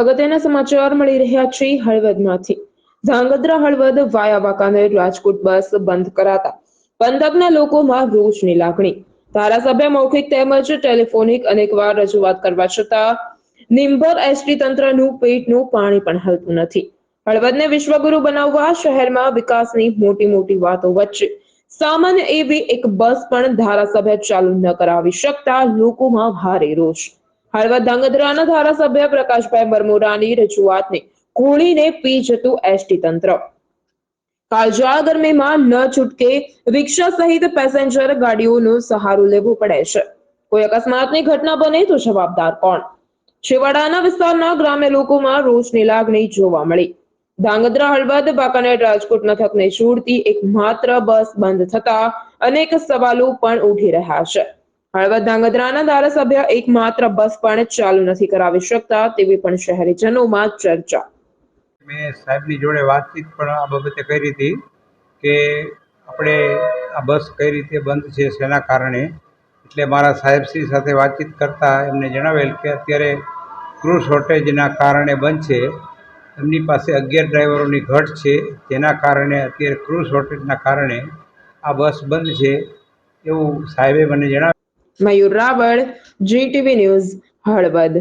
અગત્યના સમાચાર મળી રહ્યા છે હળવદમાંથી. ધાંગધ્રા, હળવદ વાયા વાંકાનેર રાજકોટ બસ બંધ કરાતા પંથકના લોકોમાં રોષની લાગણી. ધારાસભ્ય મૌખિક તેમજ ટેલિફોનિક અનેકવાર રજૂઆત કરવા છતાં નિંભર એસટી તંત્રનું પેટનું પાણી પણ હલતું નથી. હળવદને વિશ્વગુરુ બનાવવા શહેરમાં વિકાસની મોટી મોટી વાતો વચ્ચે. સામાન્ય એવી એક બસ પણ ધારાસભ્ય ચાલુ ન કરાવી શકતા લોકોમાં ભારે રોષ. હળવદ ધાંગધ્રાના ધારાસભ્ય પ્રકાશભાઈ બરમોરાની રજૂઆતને ખોળીને પી જતું એસટી તંત્ર. કાળઝાળ ગરમીમાં ન છૂટકે રિક્ષા સહિત પેસેન્જર ગાડીઓનો સહારો લેવો પડે છે. કોઈ અકસ્માતની ઘટના બને તો જવાબદાર કોણ? છેવાડાના વિસ્તારના ગ્રામ્ય લોકોમાં રોષની લાગણી જોવા મળી. ધાંગધ્રા, હળવદ બાકાનેર રાજકોટ મથકને જોડતી એક માત્ર બસ બંધ થતા અનેક સવાલો પણ ઉઠી રહ્યા છે. હળવદ ધાંગધ્રાના ધારાસભ્ય એક માત્ર બસ પણ ચાલુ નથી કરાવી શકતા તેવી પણ શહેરીજનોમાં ચર્ચા. મેં સાહેબની જોડે વાતચીત પણ આ બાબતે કરી હતી કે આપણે આ બસ કઈ રીતે બંધ છે, શેના કારણે? એટલે મારા સાહેબશ્રી સાથે વાતચીત કરતાં એમને જણાવેલ કે અત્યારે ક્રૂ શોર્ટેજના કારણે બંધ છે. એમની પાસે અગિયાર ડ્રાઈવરોની ઘટ છે તેના કારણે અત્યારે ક્રૂ શોર્ટેજના કારણે આ બસ બંધ છે એવું સાહેબે મને જણાવ્યું. Mayur Raval GTV news Halvad.